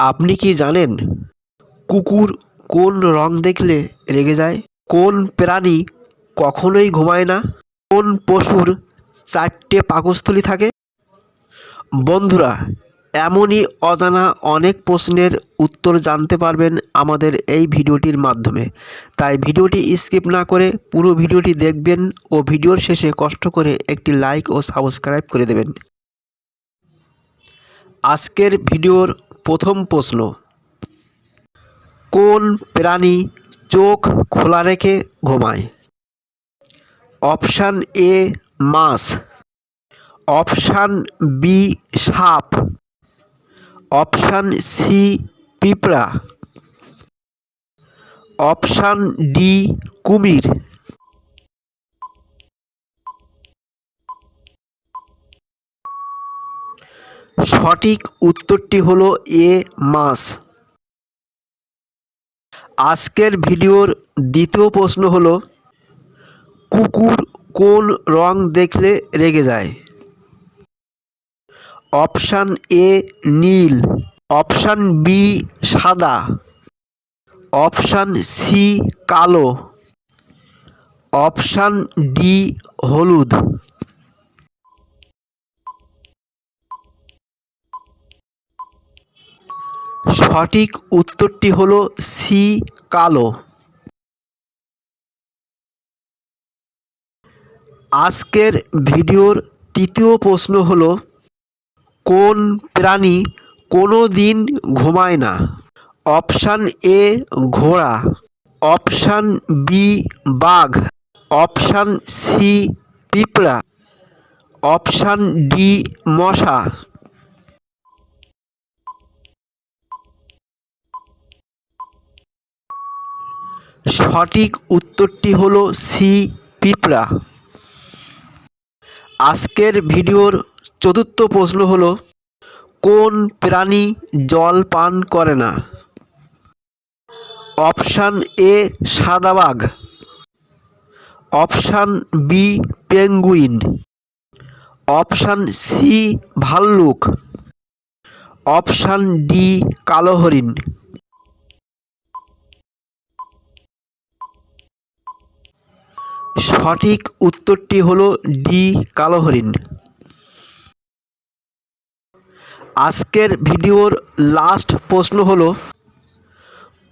আপনি কি জানেন কুকুর কোন রং দেখলে রেগে যায়? কোন প্রাণী কখনোই ঘুমায় না? কোন পশুর চারটে পাকস্থলী থাকে? বন্ধুরা, এমনই অজানা অনেক প্রশ্নের উত্তর জানতে পারবেন আমাদের এই ভিডিওটির মাধ্যমে। তাই ভিডিওটি স্কিপ না করে পুরো ভিডিওটি দেখবেন ও ভিডিওর শেষে কষ্ট করে একটি লাইক ও সাবস্ক্রাইব করে দেবেন। আজকের ভিডিওর প্রথম প্রশ্ন। কোন প্রাণী চোখ খোলা রেখে ঘুমায়? অপশান এ, মাছ। অপশান বি, সাপ। অপশান সি, পিঁপড়া। অপশান ডি, কুমির। সঠিক উত্তরটি হলো এ মাস। আজকের ভিডিওর দ্বিতীয় প্রশ্ন হলো, কুকুর কোন রং দেখলে রেগে যায়? অপশান এ নীল, অপশান বি সাদা, অপশান সি কালো, অপশান ডি হলুদ। সঠিক উত্তরটি হলো সি, কালো। আজকের ভিডিওর তৃতীয় প্রশ্ন হলো, কোন প্রাণী কোনো দিন ঘুমায় না? অপশান এ, ঘোড়া। অপশান বি, বাঘ। অপশান সি, পিঁপড়া। অপশান ডি, মশা। সঠিক উত্তরটি হলো সি, পিঁপড়া। আজকের ভিডিওর চতুর্থ প্রশ্ন হলো, কোন প্রাণী জল পান করে না? Option A সাদাবাঘ option B, penguin. Option C, ভাল্লুক। অপশান ডি, কালো হরিণ। সঠিক উত্তরটি হলো ডি, কালো হরিণ। আজকের ভিডিওর লাস্ট প্রশ্ন হলো,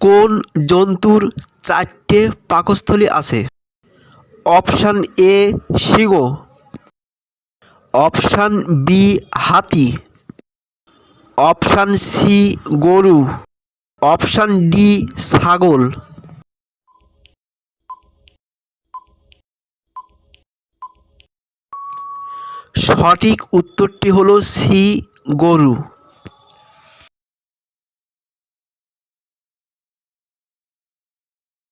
কোন জন্তুর চারটে পাকস্থলী আছে? অপশান এ সিংহ অপশান বি, হাতি। অপশান সি, গরু। অপশান ডি, ছাগল। সঠিক উত্তরটি হলো সি গরু।